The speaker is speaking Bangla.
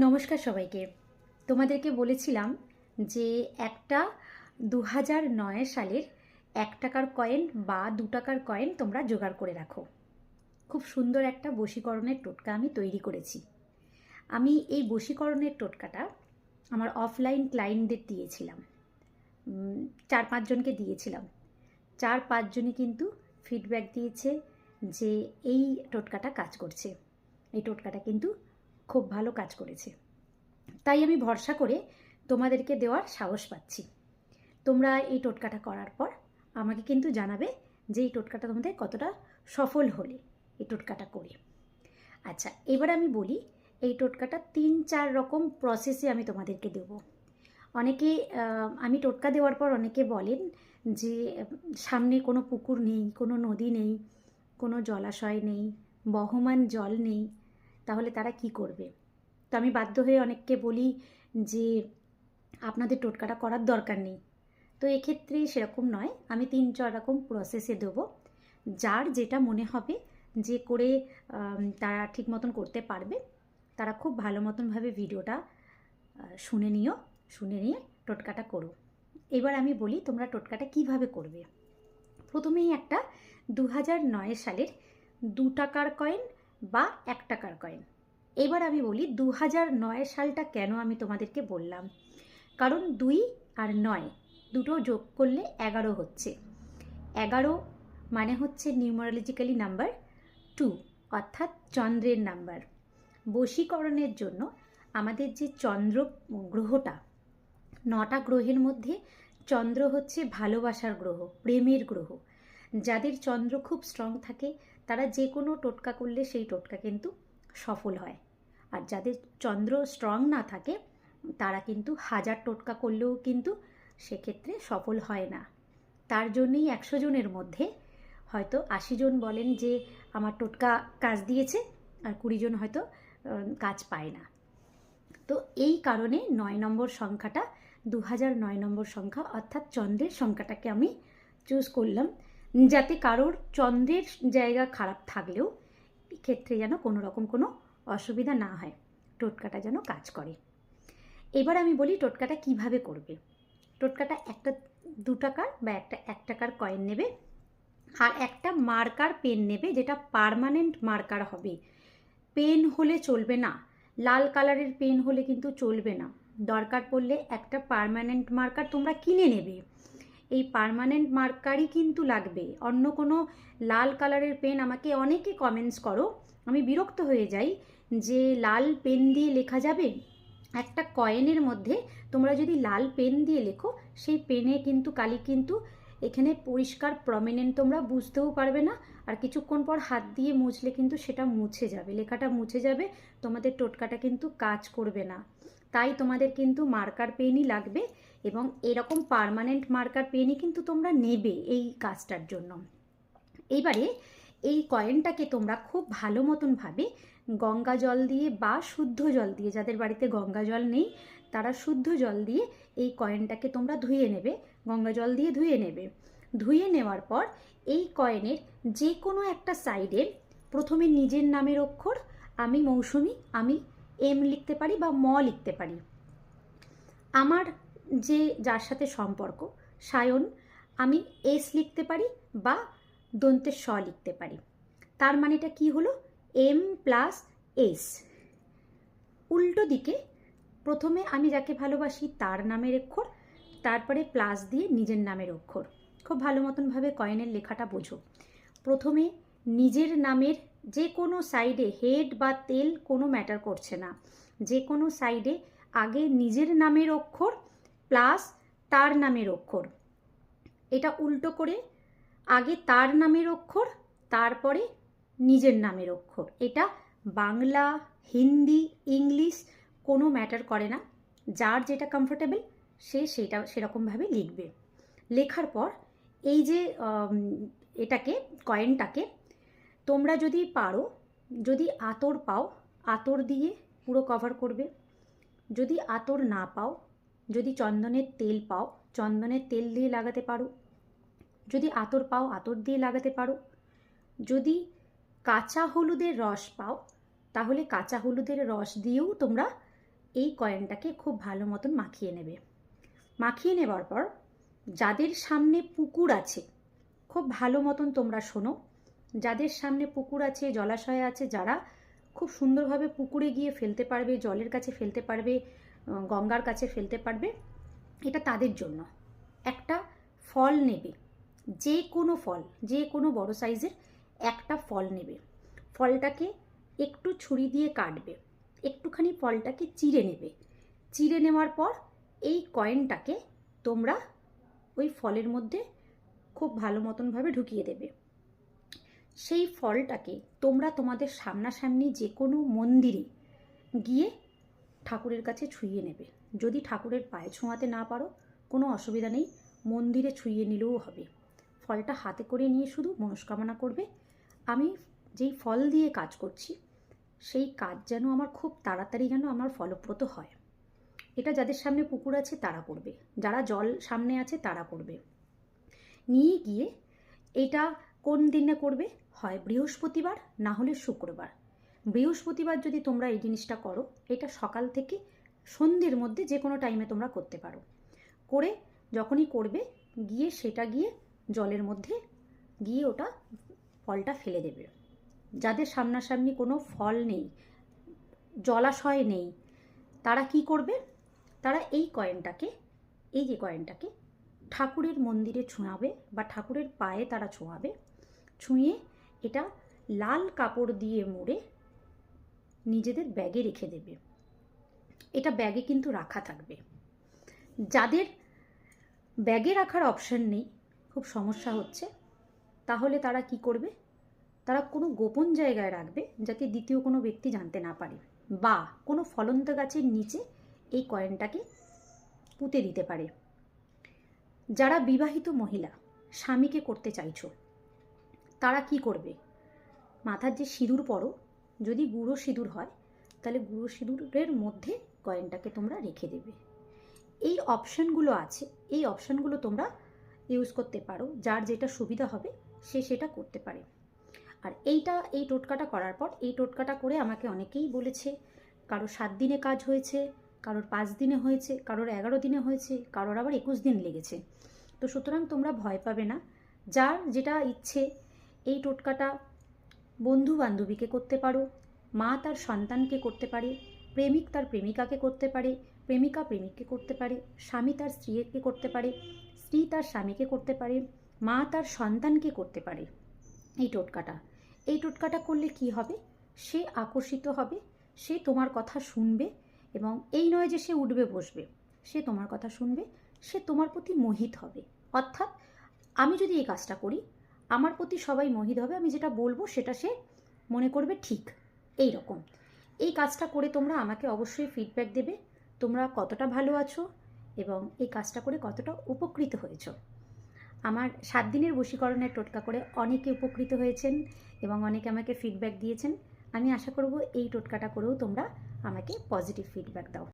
নমস্কার সবাইকে। তোমাদেরকে বলেছিলাম যে একটা দু হাজার নয় সালের এক টাকার কয়েন বা দু টাকার কয়েন তোমরা জোগাড় করে রাখো। খুব সুন্দর একটা বশীকরণের টোটকা আমি তৈরি করেছি। আমি এই বশীকরণের টোটকাটা আমার অফলাইন ক্লায়েন্টদের দিয়েছিলাম। চার পাঁচজনকে দিয়েছিলাম। চার পাঁচজনই কিন্তু ফিডব্যাক দিয়েছে যে এই টোটকাটা কাজ করছে। এই টোটকাটা কিন্তু খুব ভালো কাজ করেছে। তাই আমি ভরসা করে তোমাদেরকে দেওয়ার সাহস পাচ্ছি। তোমরা এই টোটকাটা করার পর আমাকে কিন্তু জানাবে যে এই টোটকাটা তোমাদের কতটা সফল হলে এই টোটকাটা করে। আচ্ছা এবার আমি বলি, এই টোটকাটা তিন চার রকম প্রসেসে আমি তোমাদেরকে দেবো। অনেকে আমি টোটকা দেওয়ার পর অনেকে বলেন যে, সামনে কোনো পুকুর নেই, কোনো নদী নেই, কোনো জলাশয় নেই, বহমান জল নেই তাহলে তারা কি করবে? তো আমি বাধ্য হয়ে অনেককে বলি যে, আপনাদের টোটকাটা করার দরকার নেই। তো এক্ষেত্রে সেরকম নয়। আমি তিন চার রকম প্রসেসে দেবো। যার যেটা মনে হবে যে করে তারা ঠিক মতন করতে পারবে, তারা খুব ভালো মতনভাবে ভিডিওটা শুনে নিও, শুনে নিয়ে টোটকাটা করো। এবার আমি বলি তোমরা টোটকাটা কীভাবে করবে? প্রথমেই একটা দু নয় সালের দু টাকার কয়েন বা এক টাকার কয়েন এবার আমি বলি দু হাজার নয় সালটা কেন আমি তোমাদেরকে বললাম? কারণ দুই আর নয় দুটো যোগ করলে এগারো হচ্ছে। এগারো মানে হচ্ছে নিউমারোলজিক্যালি নাম্বার টু অর্থাৎ চন্দ্রের নাম্বার বশীকরণের জন্য আমাদের যে চন্দ্র গ্রহটা, নটা গ্রহের মধ্যে চন্দ্র হচ্ছে ভালোবাসার গ্রহ, প্রেমের গ্রহ। যাদের চন্দ্র খুব স্ট্রং থাকে, তারা যে কোনো টোটকা করলে সেই টোটকা কিন্তু সফল হয়। আর যাদের চন্দ্র স্ট্রং না থাকে, তারা কিন্তু হাজার টোটকা করলেও কিন্তু সেক্ষেত্রে সফল হয় না। তার জন্যই একশো জনের মধ্যে হয়তো আশি জন বলেন যে, আমার টোটকা কাজ দিয়েছে। আর কুড়ি জন হয়তো কাজ পায় না। তো এই কারণে নয় নম্বর সংখ্যাটা দু নয় নম্বর সংখ্যা অর্থাৎ চন্দ্রের সংখ্যাটাকে আমি চুজ করলাম। যাতে কারোর চন্দ্রের জায়গা খারাপ থাকলেও ক্ষেত্রে যেন কোনো রকম কোনো অসুবিধা না হয়, টোটকাটা যেন কাজ করে। এবার আমি বলি টোটকাটা কীভাবে করবে? টোটকাটা একটা দু টাকার বা একটা এক টাকার কয়েন নেবে আর একটা মার্কার পেন নেবে যেটা পারমানেন্ট মার্কার হবে। পেন হলে চলবে না, লাল কালারের পেন হলে কিন্তু চলবে না। দরকার পড়লে একটা পার্মানেন্ট মার্কার তোমরা কিনে নেবে। এই পার্মানেন্ট মার্কারই কিন্তু লাগবে। অন্য কোনো লাল কালারের পেন আমাকে অনেকে কমেন্টস করো, আমি বিরক্ত হয়ে যাই যে লাল পেন দিয়ে লেখা যাবে? একটা কয়েনের মধ্যে তোমরা যদি লাল পেন দিয়ে লেখো, সেই পেনে কিন্তু কালি কিন্তু এখানে পরিষ্কার প্রমিনেন্ট তোমরা বুঝতেও পারবে না। আর কিছুক্ষণ পর হাত দিয়ে মুছলে কিন্তু সেটা মুছে যাবে। লেখাটা মুছে যাবে, তোমাদের টোটকাটা কিন্তু কাজ করবে না। তাই তোমাদের কিন্তু মার্কার পেনই লাগবে। এবং এরকম পার্মানেন্ট মার্কার পেনই কিন্তু তোমরা নেবে এই কাজটার জন্য। এইবারে এই কয়েনটাকে তোমরা খুব ভালো মতনভাবে গঙ্গা জল দিয়ে বা শুদ্ধ জল দিয়ে, যাদের বাড়িতে গঙ্গা জল নেই, তারা শুদ্ধ জল দিয়ে এই কয়েনটাকে তোমরা ধুয়ে নেবে, গঙ্গা জল দিয়ে ধুয়ে নেবে। ধুয়ে নেওয়ার পর এই কয়েনের যে কোনো একটা সাইডে প্রথমে নিজের নামের অক্ষর, আমি মৌসুমি, আমি এম লিখতে পারি বা ম লিখতে পারি। আমার যে যার সাথে সম্পর্ক, সায়ন, আমি এস লিখতে পারি বা দন্তের স লিখতে পারি। তার মানেটা কি হলো? M plus S. উল্টো দিকে প্রথমে আমি যাকে ভালোবাসি তার নামের অক্ষর, তারপরে প্লাস দিয়ে নিজের নামের অক্ষর। খুব ভালো মতনভাবে কয়েনের লেখাটা বোঝো। প্রথমে নিজের নামের যে কোনো সাইডে হেড বা তেল কোনো ম্যাটার করছে না। যে কোনো সাইডে আগে নিজের নামের অক্ষর প্লাস তার নামের অক্ষর। এটা উল্টো করে আগে তার নামের অক্ষর, তারপরে নিজের নামের অক্ষর। এটা বাংলা, হিন্দি, ইংলিশ কোনো ম্যাটার করে না। যার যেটা কমফোর্টেবল সে সেটা সেরকমভাবে লিখবে। লেখার পর এই যে এটাকে কয়েনটাকে তোমরা যদি পারো, যদি আতর পাও, আতর দিয়ে পুরো কভার করবে। যদি আতর না পাও যদি চন্দনের তেল পাও, চন্দনের তেল দিয়ে লাগাতে পারো। যদি আতর পাও, আতর দিয়ে লাগাতে পারো। যদি কাঁচা হলুদের রস পাও, তাহলে কাঁচা হলুদের রস দিয়েও তোমরা এই কয়েনটাকে খুব ভালো মতন মাখিয়ে নেবে। মাখিয়ে নেবার পর যাদের সামনে পুকুর আছে, খুব ভালো মতন তোমরা শোনো। যাদের সামনে পুকুর আছে, জলাশয় আছে, যারা খুব সুন্দরভাবে পুকুরে গিয়ে ফেলতে পারবে, জলের কাছে ফেলতে পারবে গঙ্গার কাছে ফেলতে পারবে, এটা তাদের জন্য। একটা ফল নেবে, যে কোনো ফল, যে কোনো বড় সাইজের একটা ফল নেবে। ফলটাকে একটু ছুরি দিয়ে কাটবে, একটুখানি ফলটাকে চিড়ে নেবে। চিড়ে নেওয়ার পর এই কয়েনটাকে তোমরা ওই ফলের মধ্যে খুব ভালো মতনভাবে ঢুকিয়ে দেবে। সেই ফলটাকে তোমরা তোমাদের সামনাসামনি যে কোনো মন্দিরে গিয়ে ঠাকুরের কাছে ছুঁয়ে নেবে। যদি ঠাকুরের পায়ে ছোঁয়াতে না পারো, কোনো অসুবিধা নেই, মন্দিরে ছুঁয়ে নিলেও হবে। ফলটা হাতে করে নিয়ে শুধু মনস্কামনা করবে, আমি যেই ফল দিয়ে কাজ করছি, সেই কাজ যেন আমার খুব তাড়াতাড়ি যেন আমার ফলপ্রদ হয়। এটা যাদের সামনে পুকুর আছে, তারা করবে। যারা জল সামনে আছে, তারা করবে। নিয়ে গিয়ে এটা কোন দিনে করবে? হয় বৃহস্পতিবার, না হলে শুক্রবার। বৃহস্পতিবার যদি তোমরা এই জিনিসটা করো, এটা সকাল থেকে সন্ধ্যের মধ্যে যে কোনো টাইমে তোমরা করতে পারো। করে যখনই করবে, গিয়ে সেটা গিয়ে জলের মধ্যে গিয়ে ওটা ফলটা ফেলে দেবে। যাদের সামনাসামনি কোনো ফল নেই, জলাশয় নেই, তারা কি করবে? তারা এই কয়েনটাকে, এই যে কয়েনটাকে ঠাকুরের মন্দিরে ছোঁয়াবে বা ঠাকুরের পায়ে তারা ছোঁয়াবে। ছুঁয়ে এটা লাল কাপড় দিয়ে মুড়ে নিজেদের ব্যাগে রেখে দেবে। এটা ব্যাগে কিন্তু রাখা থাকবে। যাদের ব্যাগে রাখার অপশন নেই, খুব সমস্যা হচ্ছে, তাহলে তারা কি করবে? তারা কোনো গোপন জায়গায় রাখবে যাতে দ্বিতীয় কোনো ব্যক্তি জানতে না পারে বা কোনো ফলন্ত গাছের নিচে এই কয়েনটাকে পুঁতে দিতে পারে। যারা বিবাহিত মহিলা, স্বামীকে করতে চাইছো, তারা কি করবে? মাথার যে সিঁদুর পরো যদি গুঁড়ো সিঁদুর হয়, তাহলে গুঁড়ো সিঁদুরের মধ্যে কয়েনটাকে তোমরা রেখে দেবে। এই অপশানগুলো আছে, এই অপশানগুলো তোমরা ইউজ করতে পারো, যার যেটা সুবিধা হবে সে সেটা করতে পারে। আর এইটা, এই টোটকাটা করার পর, এই টোটকাটা করে আমাকে অনেকেই বলেছে কারও সাত দিনে কাজ হয়েছে, কারোর পাঁচ দিনে হয়েছে, কারোর এগারো দিনে হয়েছে, কারোর আবার একুশ দিন লেগেছে। তো সুতরাং তোমরা ভয় পাবে না। যার যেটা ইচ্ছে, এই টোটকাটা বন্ধু বান্ধবীকে করতে পারো, মা তার সন্তানকে করতে পারে, প্রেমিক তার প্রেমিকাকে করতে পারে, প্রেমিকা প্রেমিককে করতে পারে, স্বামী তার স্ত্রীকে করতে পারে, স্ত্রী তার স্বামীকে করতে পারে, মা তার সন্তানকে করতে পারে। এই টোটকাটা এই টোটকাটা করলে কি হবে? সে আকর্ষিত হবে, সে তোমার কথা শুনবে এবং এই নয় যে সে উঠবে, বসবে, সে তোমার কথা শুনবে, সে তোমার প্রতি মোহিত হবে। অর্থাৎ আমি যদি এই কাজটা করি আমার প্রতি সবাই মোহিত হবে, আমি যেটা বলব সেটা সে মনে করবে ঠিক। এই রকম এই কাজটা করে তোমরা আমাকে অবশ্যই ফিডব্যাক দেবে, তোমরা কতটা ভালো আছো এবং এই কাজটা করে কতটা উপকৃত হয়েছো। আমার সাত দিনের বশীকরণের টোটকা করে অনেকে উপকৃত হয়েছেন এবং অনেকে আমাকে ফিডব্যাক দিয়েছেন। আমি আশা করব এই টোটকাটা করেও তোমরা আমাকে পজিটিভ ফিডব্যাক দাও।